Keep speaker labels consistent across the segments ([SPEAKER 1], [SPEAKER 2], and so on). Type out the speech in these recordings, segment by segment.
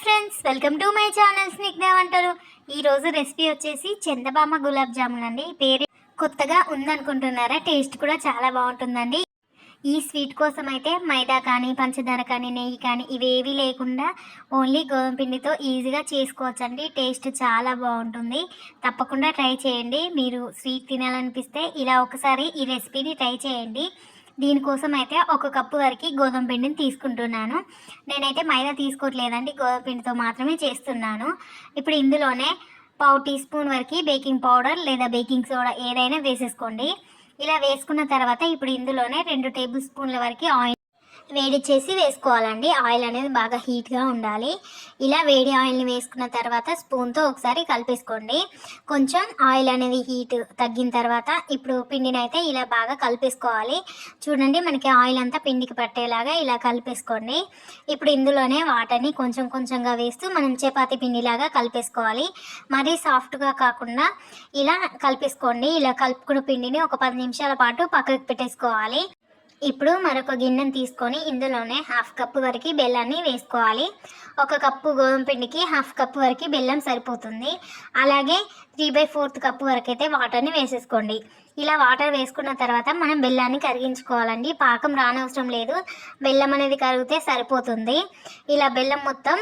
[SPEAKER 1] Friends welcome to my channel Snigdha అంటారు ఈరోజు recipe వచ్చేసి చందబామ గులాబ్ జామున్ అండి. పేరు కొత్తగా ఉందనుకుంటున్నారా? టేస్ట్ కూడా చాలా బాగుంటుందండి. ఈ స్వీట్ కోసం అయితే మైదా కానీ పంచదార కానీ నెయ్యి కానీ ఇవేవి లేకుండా ఓన్లీ గోధుమ పిండితో ఈజీగా చేసుకోవచ్చండి. టేస్ట్ చాలా బాగుంటుంది. తప్పకుండా ట్రై చేయండి. మీరు స్వీట్ తినాలనిపిస్తే ఇలా ఒకసారి ఈ రెసిపీని ట్రై చేయండి. దీనికోసం అయితే ఒక కప్పు వరకు గోధుమ పిండిని తీసుకుంటున్నాను. నేనైతే మైదా తీసుకోవట్లేదండి గోధుమ పిండితో మాత్రమే చేస్తున్నాను. ఇప్పుడు ఇందులోనే పావు టీ స్పూన్ వరకు బేకింగ్ పౌడర్ లేదా బేకింగ్ సోడా ఏదైనా వేసేసుకోండి. ఇలా వేసుకున్న తర్వాత ఇప్పుడు ఇందులోనే రెండు టేబుల్ స్పూన్ల వరకు ఆయిల్ వేడి చేసి వేసుకోవాలండి. ఆయిల్ అనేది బాగా హీట్గా ఉండాలి. ఇలా వేడి ఆయిల్ని వేసుకున్న తర్వాత స్పూన్తో ఒకసారి కలిపేసుకోండి. కొంచెం ఆయిల్ అనేది హీట్ తగ్గిన తర్వాత ఇప్పుడు పిండిని అయితే ఇలా బాగా కలిపేసుకోవాలి. చూడండి మనకి ఆయిల్ అంతా పిండికి పట్టేలాగా ఇలా కలిపేసుకోండి. ఇప్పుడు ఇందులోనే వాటర్ని కొంచెం కొంచెంగా వేస్తూ మనం చపాతీ పిండిలాగా కలిపేసుకోవాలి. మరీ సాఫ్ట్గా కాకుండా ఇలా కలిపేసుకోండి. ఇలా కలుపుకున్న పిండిని ఒక పది నిమిషాల పాటు పక్కకు పెట్టేసుకోవాలి. ఇప్పుడు మరొక గిన్నెను తీసుకొని ఇందులోనే హాఫ్ కప్ వరకు బెల్లాన్ని వేసుకోవాలి. ఒక కప్పు గోధుమ పిండికి హాఫ్ కప్ వరకు బెల్లం సరిపోతుంది. అలాగే త్రీ బై ఫోర్త్ కప్పు వరకు అయితే వాటర్ని వేసేసుకోండి. ఇలా వాటర్ వేసుకున్న తర్వాత మనం బెల్లాన్ని కరిగించుకోవాలండి. పాకం రానవసరం లేదు. బెల్లం అనేది కరిగితే సరిపోతుంది. ఇలా బెల్లం మొత్తం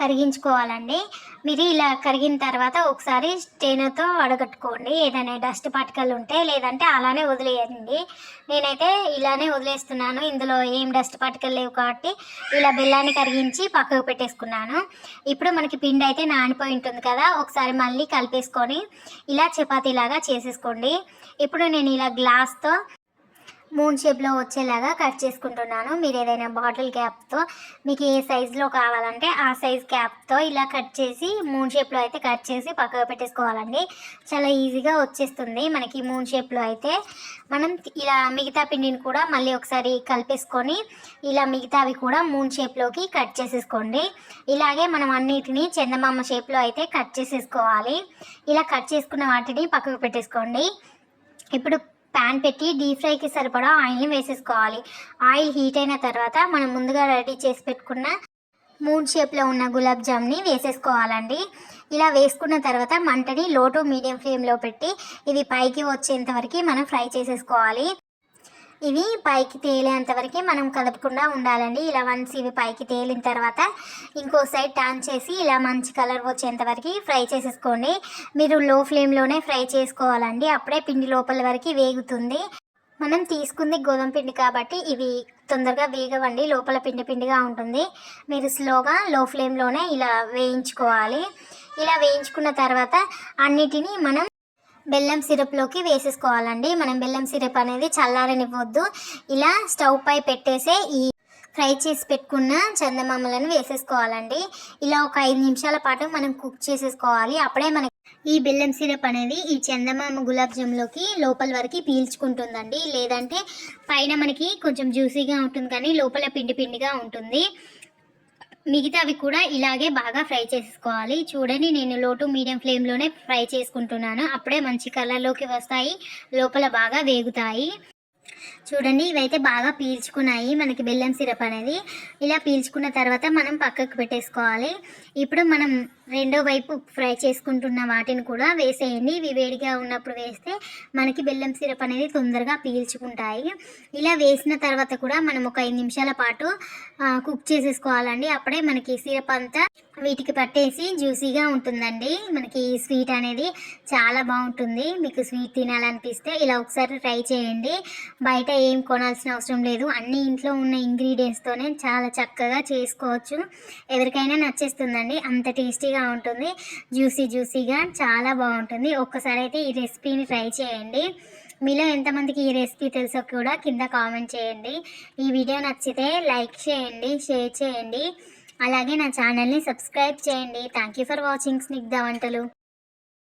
[SPEAKER 1] కరిగించుకోవాలండి. మీరు ఇలా కరిగిన తర్వాత ఒకసారి స్టేనర్తో వడగట్టుకోండి ఏదైనా డస్ట్ పార్టికల్ ఉంటే లేదంటే అలానే వదిలేయండి. నేనైతే ఇలానే వదిలేస్తున్నాను. ఇందులో ఏం డస్ట్ పార్టికల్ లేవు కాబట్టి ఇలా బెల్లాన్ని కరిగించి పక్కకు పెట్టేసుకున్నాను. ఇప్పుడు మనకి పిండి అయితే నానిపోయి ఉంటుంది కదా ఒకసారి మళ్ళీ కలిపేసుకొని ఇలా చపాతీలాగా చేసేసుకోండి. ఇప్పుడు నేను ఇలా గ్లాస్తో మూన్ షేప్లో వచ్చేలాగా కట్ చేసుకుంటున్నాను. మీరు ఏదైనా బాటిల్ క్యాప్తో మీకు ఏ సైజులో కావాలంటే ఆ సైజ్ క్యాప్తో ఇలా కట్ చేసి మూన్ షేప్లో అయితే కట్ చేసి పక్కకు పెట్టేసుకోవాలండి. చాలా ఈజీగా వచ్చేస్తుంది. మనకి మూన్ షేప్లో అయితే మనం ఇలా మిగతా పిండిని కూడా మళ్ళీ ఒకసారి కలిపేసుకొని ఇలా మిగతావి కూడా మూన్ షేప్లోకి కట్ చేసేసుకోండి. ఇలాగే మనం అన్నిటినీ చందమామ షేప్లో అయితే కట్ చేసేసుకోవాలి. ఇలా కట్ చేసుకున్న వాటిని పక్కకు పెట్టేసుకోండి. ఇప్పుడు ప్యాన్ పెట్టి డీప్ ఫ్రైకి సరిపడా ఆయిల్ని వేసేసుకోవాలి. ఆయిల్ హీట్ అయిన తర్వాత మనం ముందుగా రెడీ చేసి పెట్టుకున్న మూన్ షేప్లో ఉన్న గులాబ్ జామ్ని వేసేసుకోవాలండి. ఇలా వేసుకున్న తర్వాత మంటని లో టు మీడియం ఫ్లేమ్లో పెట్టి ఇవి పైకి వచ్చేంత వరకు మనం ఫ్రై చేసేసుకోవాలి. ఇవి పైకి తేలేంత వరకు మనం కదపకుండా ఉండాలండి. ఇలా వన్స్ ఇవి పైకి తేలిన తర్వాత ఇంకో సైడ్ టర్న్ చేసి ఇలా మంచి కలర్ వచ్చేంత వరకు ఫ్రై చేసేసుకోండి. మీరు లో ఫ్లేమ్లోనే ఫ్రై చేసుకోవాలండి. అప్పుడే పిండి లోపల వరకు వేగుతుంది. మనం తీసుకుంది గోధుమ పిండి కాబట్టి ఇవి తొందరగా వేగవండి. లోపల పిండి పిండిగా ఉంటుంది. మీరు స్లోగా లో ఫ్లేమ్లోనే ఇలా వేయించుకోవాలి. ఇలా వేయించుకున్న తర్వాత అన్నిటినీ మనం బెల్లం సిరప్లోకి వేసేసుకోవాలండి. మనం బెల్లం సిరప్ అనేది చల్లారనివ్వద్దు. ఇలా స్టవ్ పై పెట్టేసే ఈ ఫ్రై చేసి పెట్టుకున్న చందమామలను వేసేసుకోవాలండి. ఇలా ఒక ఐదు నిమిషాల పాటు మనం కుక్ చేసేసుకోవాలి. అప్పుడే మనకి ఈ బెల్లం సిరప్ అనేది ఈ చందమామ గులాబ్ జామ్లోకి లోపల వరకు పీల్చుకుంటుందండి. లేదంటే పైన మనకి కొంచెం జ్యూసీగా ఉంటుంది కానీ లోపల పిండి పిండిగా ఉంటుంది. మిగతావి కూడా ఇలాగే బాగా ఫ్రై చేసుకోవాలి. చూడండి నేను లోటు మీడియం ఫ్లేమ్లోనే ఫ్రై చేసుకుంటున్నాను. అప్పుడే మంచి కలర్లోకి వస్తాయి. లోపల బాగా వేగుతాయి. చూడండి ఇవైతే బాగా పీల్చుకున్నాయి మనకి బెల్లం సిరప్ అనేది. ఇలా పీల్చుకున్న తర్వాత మనం పక్కకు పెట్టేసుకోవాలి. ఇప్పుడు మనం రెండో వైపు ఫ్రై చేసుకుంటున్న వాటిని కూడా వేసేయండి. ఇవి వేడిగా ఉన్నప్పుడు వేస్తే మనకి బెల్లం సిరప్ అనేది తొందరగా పీల్చుకుంటాయి. ఇలా వేసిన తర్వాత కూడా మనం ఒక ఐదు నిమిషాల పాటు కుక్ చేసేసుకోవాలండి. అప్పుడే మనకి సిరప్ అంతా వీటికి పట్టేసి జ్యూసీగా ఉంటుందండి. మనకి ఈ స్వీట్ అనేది చాలా బాగుంటుంది. మీకు స్వీట్ తినాలనిపిస్తే ఇలా ఒకసారి ట్రై చేయండి. బయట ఏం కొనాల్సిన అవసరం లేదు. అన్ని ఇంట్లో ఉన్న ఇంగ్రీడియంట్స్తోనే చాలా చక్కగా చేసుకోవచ్చు. ఎవరికైనా నచ్చేస్తుందండి. అంత టేస్టీగా ఉంటుంది. జ్యూసీ జ్యూసీగా చాలా బాగుంటుంది. ఒక్కసారి అయితే ఈ రెసిపీని ట్రై చేయండి. మీలో ఎంతమందికి ఈ రెసిపీ తెలుసో కూడా కింద కామెంట్ చేయండి. ఈ వీడియో నచ్చితే లైక్ చేయండి షేర్ చేయండి. అలాగే నా ఛానల్ని సబ్స్క్రైబ్ చేయండి. Thank you for watching. Snigdha వంటలు.